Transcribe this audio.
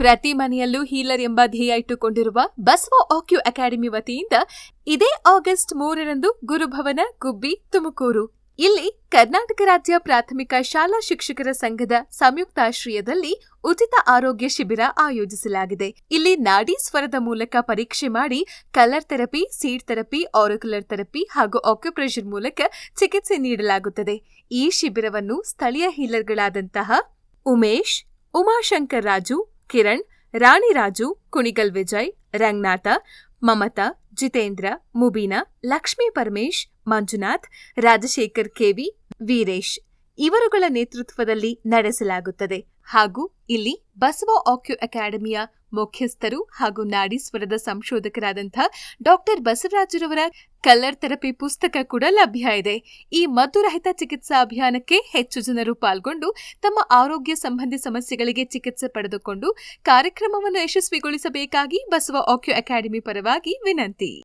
ಪ್ರತಿ ಮನೆಯಲ್ಲೂ ಹೀಲರ್ ಎಂಬ ಧ್ಯೇಯ ಇಟ್ಟುಕೊಂಡಿರುವ ಬಸವ ಆಕ್ಯೂ ಅಕಾಡೆಮಿ ವತಿಯಿಂದ ಇದೇ ಆಗಸ್ಟ್ ಮೂರರಂದು ಗುರುಭವನ ಗುಬ್ಬಿ, ತುಮಕೂರು. ಇಲ್ಲಿ ಕರ್ನಾಟಕ ರಾಜ್ಯ ಪ್ರಾಥಮಿಕ ಶಾಲಾ ಶಿಕ್ಷಕರ ಸಂಘದ ಸಂಯುಕ್ತಾಶ್ರಯದಲ್ಲಿ ಉಚಿತ ಆರೋಗ್ಯ ಶಿಬಿರ ಆಯೋಜಿಸಲಾಗಿದೆ. ಇಲ್ಲಿ ನಾಡಿ ಸ್ವರದ ಮೂಲಕ ಪರೀಕ್ಷೆ ಮಾಡಿ colour therapy, seed therapy, auricular therapy ಹಾಗೂ ಆಕ್ಯುಪ್ರೆಷರ್ ಮೂಲಕ ಚಿಕಿತ್ಸೆ ನೀಡಲಾಗುತ್ತದೆ. ಈ ಶಿಬಿರವನ್ನು ಸ್ಥಳೀಯ ಹೀಲರ್ಗಳಾದಂತಹ ಉಮೇಶ್, ಉಮಾಶಂಕರ್ ರಾಜು ಕಿರಣ್ ರಾಣಿರಾಜು ಕುಣಿಗಲ್ ವಿಜಯ್ ರಂಗನಾಥ ಮಮತಾ ಜಿತೇಂದ್ರ ಮುಬೀನಾ ಲಕ್ಷ್ಮೀ ಪರಮೇಶ್ ಮಂಜುನಾಥ್ ರಾಜಶೇಖರ್ ಕೆವಿ ವೀರೇಶ್. ಇವರುಗಳ ನೇತೃತ್ವದಲ್ಲಿ ನಡೆಸಲಾಗುತ್ತದೆ. ಹಾಗೂ ಇಲ್ಲಿ ಬಸವ ಆಕ್ಯು ಅಕಾಡೆಮಿಯ ಮುಖ್ಯಸ್ಥರು ಹಾಗೂ ನಾಡೀಶ್ವರದ ಸಂಶೋಧಕರಾದಂಥ ಡಾಕ್ಟರ್ ಬಸವರಾಜರವರ ಕಲರ್ ಥೆರಪಿ ಪುಸ್ತಕ ಕೂಡ ಲಭ್ಯ ಇದೆ. ಈ ಮದ್ದುರಹಿತ ಚಿಕಿತ್ಸಾ ಅಭಿಯಾನಕ್ಕೆ ಹೆಚ್ಚು ಜನರು ಪಾಲ್ಗೊಂಡು ತಮ್ಮ ಆರೋಗ್ಯ ಸಂಬಂಧಿ ಸಮಸ್ಯೆಗಳಿಗೆ ಚಿಕಿತ್ಸೆ ಪಡೆದುಕೊಂಡು ಕಾರ್ಯಕ್ರಮವನ್ನು ಯಶಸ್ವಿಗೊಳಿಸಬೇಕಾಗಿ ಬಸವ ಆಕ್ಯು ಅಕಾಡೆಮಿ ಪರವಾಗಿ ವಿನಂತಿ.